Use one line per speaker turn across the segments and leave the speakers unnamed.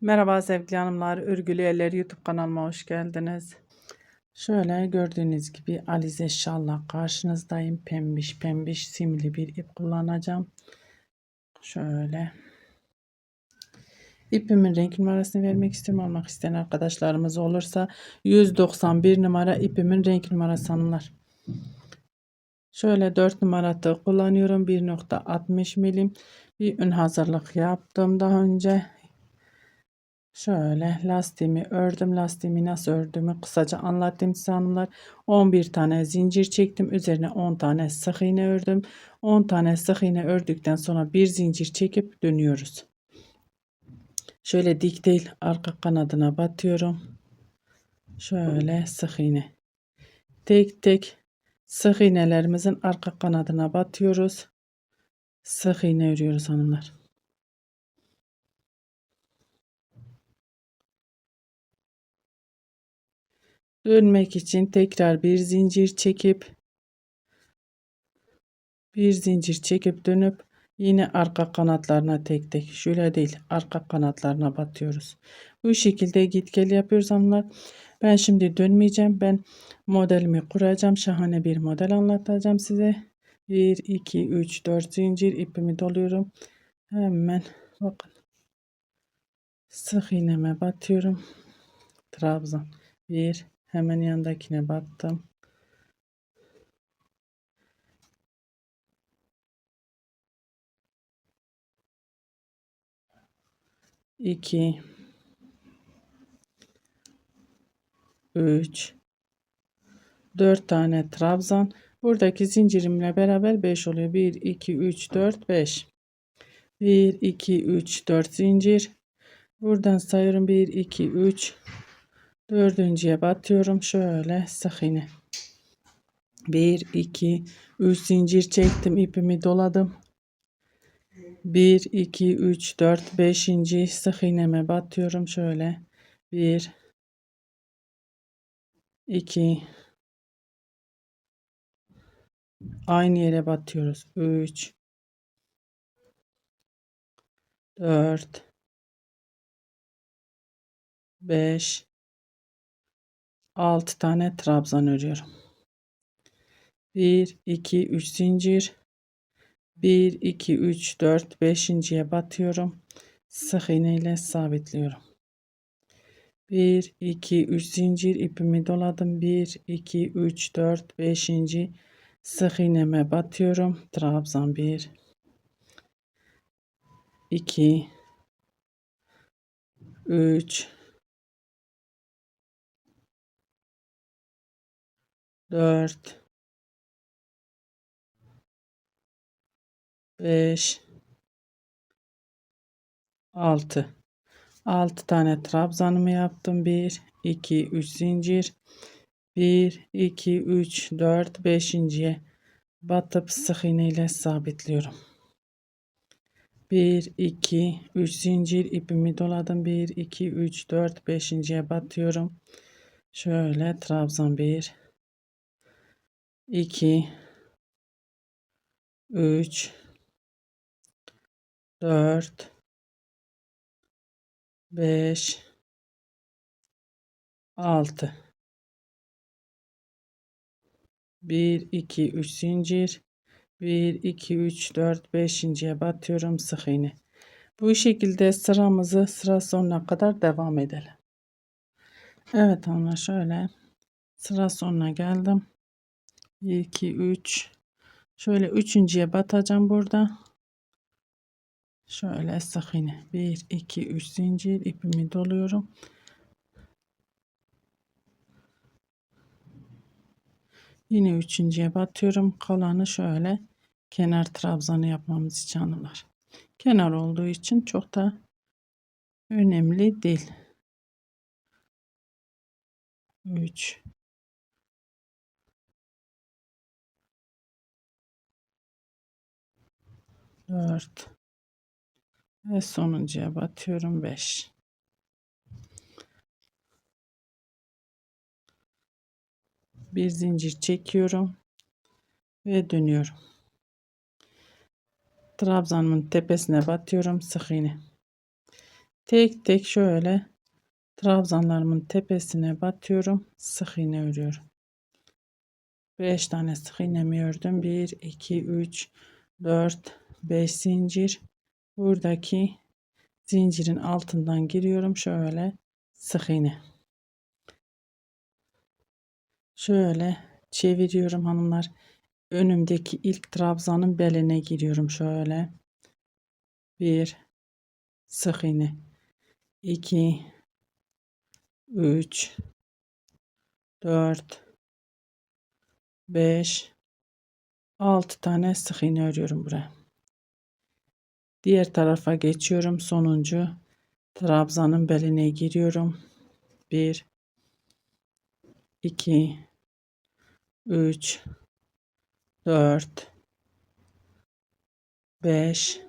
Merhaba sevgili hanımlar, Örgülü Eller YouTube kanalıma hoş geldiniz. Şöyle gördüğünüz gibi Alize Şallah karşınızdayım. Pembiş pembiş simli bir ip kullanacağım. Şöyle. İpimin renk numarasını vermek istiyorum. Almak isteyen arkadaşlarımız olursa 191 numara ipimin renk numarası hanımlar. Şöyle 4 numara kullanıyorum. 1.60 milim bir ün hazırlık yaptım daha önce. Şöyle lastiğimi ördüm. Lastiğimi nasıl ördüğümü kısaca anlattım size hanımlar. 11 tane zincir çektim. Üzerine 10 tane sık iğne ördüm. 10 tane sık iğne ördükten sonra bir zincir çekip dönüyoruz. Şöyle dik değil arka kanadına batıyorum. Şöyle sık iğne. Tek tek sık iğnelerimizin arka kanadına batıyoruz. Sık iğne örüyoruz hanımlar. Dönmek için tekrar bir zincir çekip bir zincir çekip dönüp yine arka kanatlarına tek tek şöyle değil arka kanatlarına batıyoruz. Bu şekilde git gel yapıyoruz hanımlar. Ben şimdi dönmeyeceğim. Ben modelimi kuracağım. Şahane bir model anlatacağım size. 1 2 3 4 zincir ipimi doluyorum. Hemen bakın. Sık iğneme batıyorum. Trabzan 1 Hemen yanındakine battım. İki, üç, dört tane trabzan. Buradaki zincirimle beraber beş oluyor. Bir, iki, üç, dört, beş. Bir, iki, üç, dört zincir. Buradan sayıyorum. Bir, iki, üç, Dördüncüye batıyorum. Şöyle sık iğne. 1, 2, 3 zincir çektim. ipimi doladım. 1, 2, 3, 4, 5. sık iğneme batıyorum. Şöyle 1, 2, aynı yere batıyoruz. 3, 4, 5, 6 tane trabzan örüyorum. 1 2 3 zincir 1 2 3 4 5.'ye batıyorum. Sık iğne ile sabitliyorum. 1 2 3 zincir ipimi doladım. 1 2 3 4 5. sık iğneme batıyorum. Trabzan 1 2 3 4 5 6 6 tane trabzanımı yaptım. 1 2 3 zincir. 1 2 3 4 5.'ye batıp sık iğne ile sabitliyorum. 1 2 3 zincir ipimi doladım. 1 2 3 4 5.'ye batıyorum. Şöyle trabzan 1 2 3 4 5 6 1 2 3 zincir 1 2 3 4 5.'ye batıyorum sık iğne. Bu şekilde sıramızı sıra sonuna kadar devam edelim. Evet hanımlar şöyle sıra sonuna geldim. 1 2 3 şöyle üçüncüye batacağım burada. Şöyle sık iğne 1 2 3 zincir. İpimi doluyorum. Yine üçüncüye batıyorum. Kalanı şöyle kenar trabzanı yapmamız için hanımlar kenar olduğu için çok da önemli değil. 3 4 ve sonuncuya batıyorum 5 bir zincir çekiyorum ve dönüyorum trabzanımın tepesine batıyorum sık iğne tek tek şöyle trabzanlarımın tepesine batıyorum. Sık iğne örüyorum. 5 tane sık iğnemi ördüm. 1, 2, 3, 4, 5 zincir. Buradaki zincirin altından giriyorum. Şöyle sık iğne. Şöyle çeviriyorum hanımlar. Önümdeki ilk trabzanın beline giriyorum şöyle. 1 sık iğne. 2 3 4 5 6 tane sık iğne örüyorum buraya. Diğer tarafa geçiyorum. Sonuncu. Trabzanın beline giriyorum. 1 2 3 4 5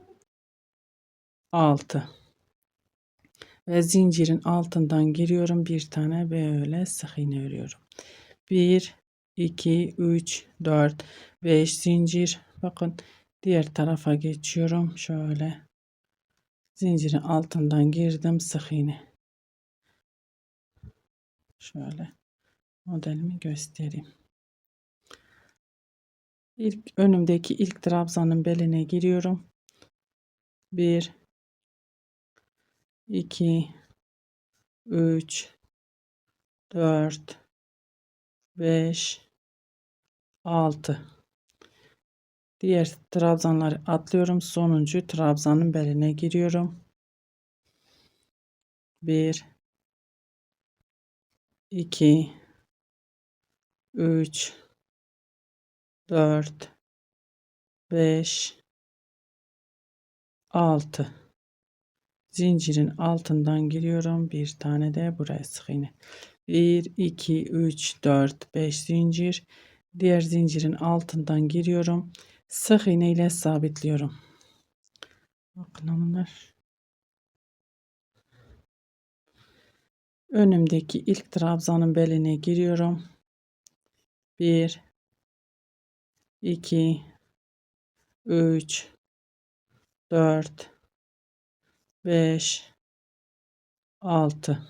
6 ve zincirin altından giriyorum. Bir tane böyle sık iğne örüyorum. 1 2 3 4 5 zincir. Bakın diğer tarafa geçiyorum. Şöyle zincirin altından girdim. Sık iğne. Şöyle modelimi göstereyim. İlk önümdeki ilk trabzanın beline giriyorum. 1 2 3 4 5 6 diğer trabzanları atlıyorum sonuncu trabzanın beline giriyorum 1 2 3 4 5 6 zincirin altından giriyorum. Bir tane de buraya sık iğne. 1 2 3 4 5 zincir. Diğer zincirin altından giriyorum. Sık iğne ile sabitliyorum. Bakın hanımlar. Önümdeki ilk trabzanın beline giriyorum. 1 2 3 4 5 6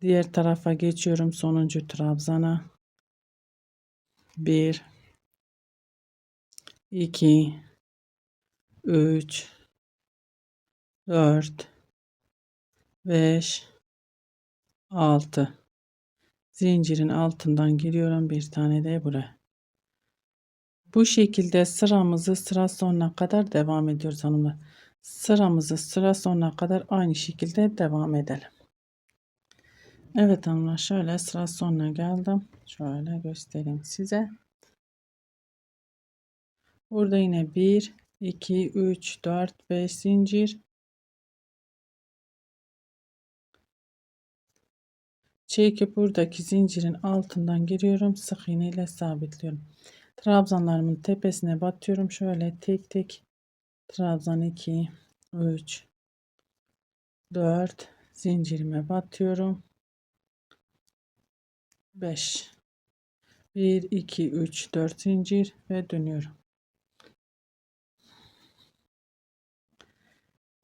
diğer tarafa geçiyorum sonuncu trabzana 1 2 3 4 5 6 zincirin altından giriyorum bir tane de buraya bu şekilde sıramızı sıra sonuna kadar devam ediyoruz hanımlar sıramızı sıra sonuna kadar aynı şekilde devam edelim. Evet hanımlar şöyle sıra sonuna geldim. Şöyle göstereyim size. Burada yine 1, 2, 3, 4, 5 zincir. Çekip buradaki zincirin altından giriyorum. Sık iğne ile sabitliyorum. Trabzanlarımın tepesine batıyorum. Şöyle tek tek trabzan 2 3 4 zincirime batıyorum 5 1 2 3 4 zincir ve dönüyorum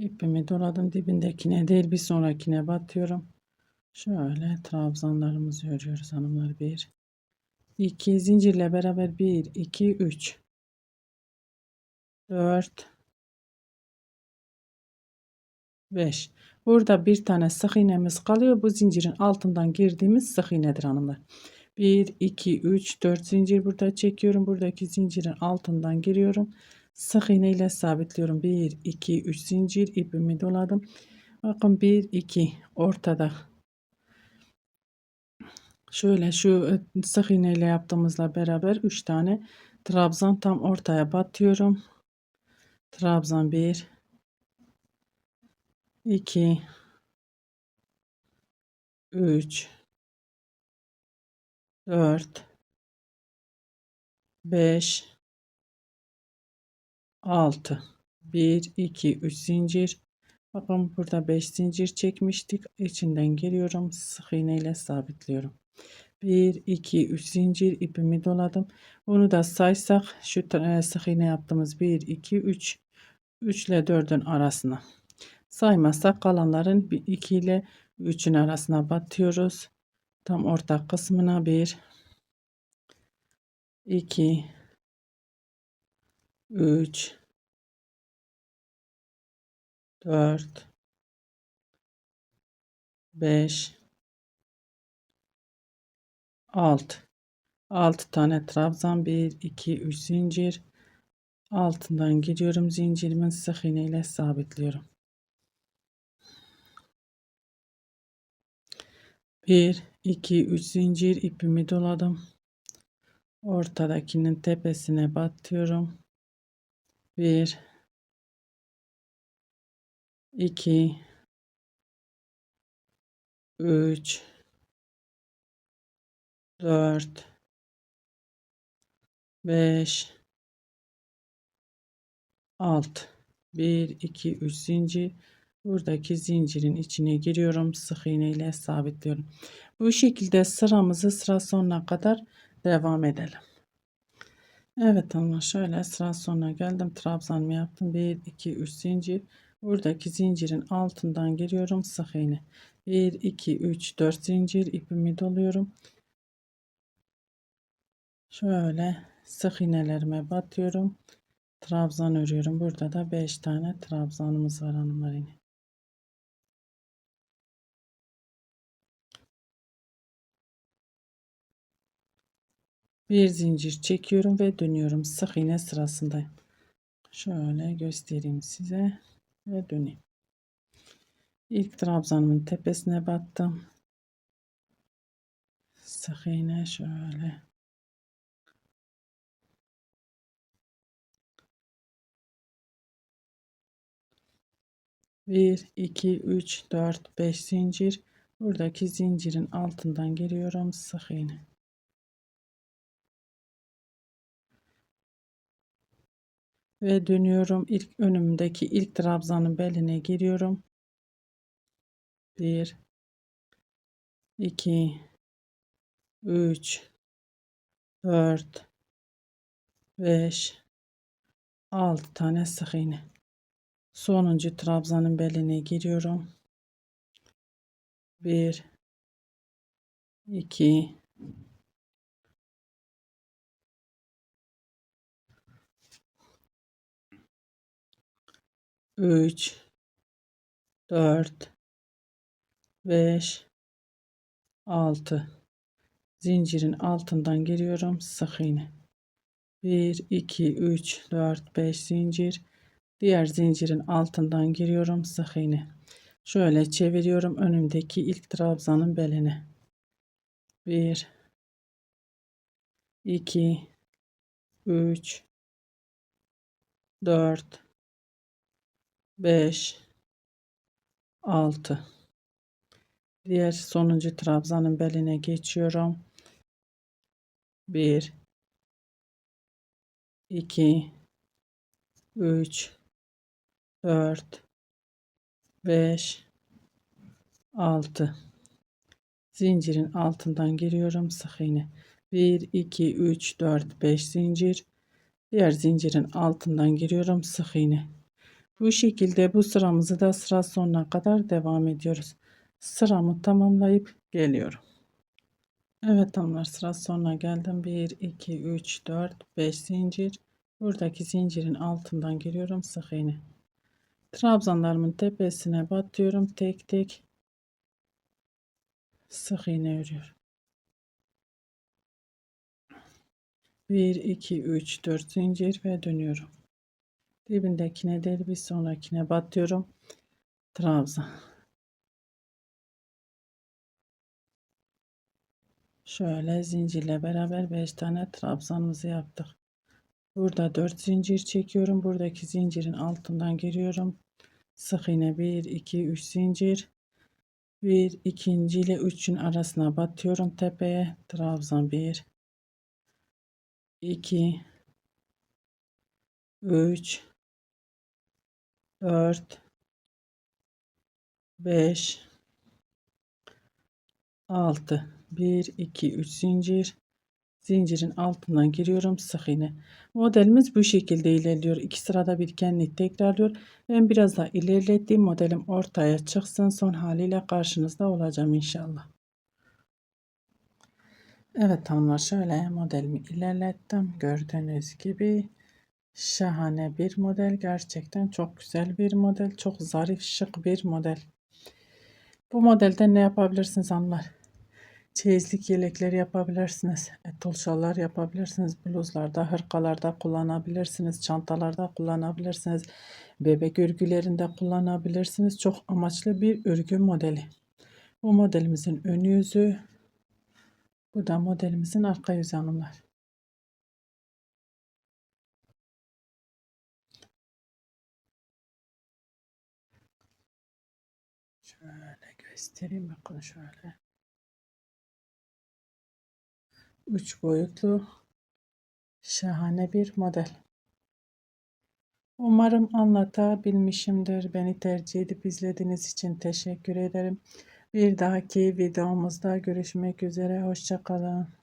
ipimi doladım dibindekine. Değil bir sonrakine batıyorum. Şöyle trabzanlarımızı örüyoruz hanımlar 1 2 zincirle beraber 1 2 3 4 5 burada bir tane sık iğnemiz kalıyor. Bu zincirin altından girdiğimiz sık iğnedir hanımlar. 1 2 3 4 zincir burada çekiyorum. Buradaki zincirin altından giriyorum sık iğne ile sabitliyorum. 1 2 3 zincir ipimi doladım. Bakın 1 2 ortada. Şöyle şu e, sık iğne ile yaptığımızla beraber 3 tane trabzan tam ortaya batıyorum. Trabzan 1 2 3 4 5 6 1 2 3 zincir. Bakın burada 5 zincir çekmiştik. İçinden geliyorum sık iğne ile sabitliyorum. 1 2 3 zincir ipimi doladım. Bunu da saysak şu sık iğne yaptığımız 1 2 3 3 ile 4'ün arasına. Saymazsak kalanların 2 ile 3'ün arasına batıyoruz. Tam ortak kısmına 1 2 3 4 5 6 6 tane trabzan 1 2 3 zincir. Altından giriyorum zincirimin sık iğne ile sabitliyorum. 1 2 3 zincir ipimi doladım. Ortadakinin tepesine batıyorum 1 2 3 4 5 6 1 2 3 zincir. Buradaki zincirin içine giriyorum. Sık iğne ile sabitliyorum. Bu şekilde sıramızı sıra sonuna kadar devam edelim Evet ama şöyle sıra sonuna geldim. Trabzanımı yaptım? 1 2 3 zincir. Buradaki zincirin altından giriyorum sık iğne. 1 2 3 4 zincir. İpimi doluyorum. Şöyle sık iğnelerime batıyorum. Trabzan örüyorum. Burada da 5 tane trabzanımız var hanımlar yine bir zincir çekiyorum ve dönüyorum. Sık iğne sırasındayım şöyle göstereyim size ve döneyim. İlk trabzanımın tepesine battım. Sık iğne şöyle. Bir iki üç dört beş zincir. Buradaki zincirin altından giriyorum. Sık iğne ve dönüyorum. İlk önümdeki ilk trabzanın beline giriyorum. 1 2 3 4 5 6 tane sık iğne. Sonuncu trabzanın beline giriyorum. 1 2 3 4 5 6 zincirin altından giriyorum sık iğne. 1 2 3 4 5 zincir. Diğer zincirin altından giriyorum sık iğne. Şöyle çeviriyorum önümdeki ilk trabzanın beline. 1 2 3 4 5 6 diğer sonuncu trabzanın beline geçiyorum. 1 2 3 4 5 6 zincirin altından giriyorum sık iğne. 1 2 3 4 5 zincir. Diğer zincirin altından giriyorum sık iğne bu şekilde bu sıramızı da sıra sonuna kadar devam ediyoruz. Sıramı tamamlayıp geliyorum. Evet hanımlar sıra sonuna geldim. 1 2 3 4 5 zincir. Buradaki zincirin altından giriyorum sık iğne. Trabzanlarımın tepesine batıyorum tek tek. Sık iğne örüyorum. 1 2 3 4 zincir ve dönüyorum dibindekine değil bir sonrakine batıyorum trabzan şöyle zincirle beraber 5 tane trabzanımızı yaptık. Burada 4 zincir çekiyorum. Buradaki zincirin altından giriyorum. Sık iğne 1 2 3 zincir. Bir ikinci ile üçün arasına batıyorum tepeye. Trabzan 1 2 3 4 5 6 1 2 3 zincir Zincirin altından giriyorum sık iğne. Modelimiz bu şekilde ilerliyor. İki sırada bir kendini tekrarlıyor. Ben biraz daha ilerlettiğim modelim ortaya çıksın. Son haliyle karşınızda olacağım inşallah. Evet hanımlar şöyle modelimi ilerlettim. Gördüğünüz gibi şahane bir model. Gerçekten çok güzel bir model. Çok zarif şık bir model. Bu modelde ne yapabilirsiniz hanımlar? Çeyizlik yelekleri yapabilirsiniz. Etol şallar yapabilirsiniz. Bluzlarda, hırkalarda kullanabilirsiniz. Çantalarda kullanabilirsiniz. Bebek örgülerinde kullanabilirsiniz. Çok amaçlı bir örgü modeli. Bu modelimizin ön yüzü. Bu da modelimizin arka yüzü hanımlar. Şöyle göstereyim bakın şöyle. Üç boyutlu şahane bir model. Umarım anlatabilmişimdir. Beni tercih edip izlediğiniz için teşekkür ederim. Bir dahaki videomuzda görüşmek üzere. Hoşçakalın.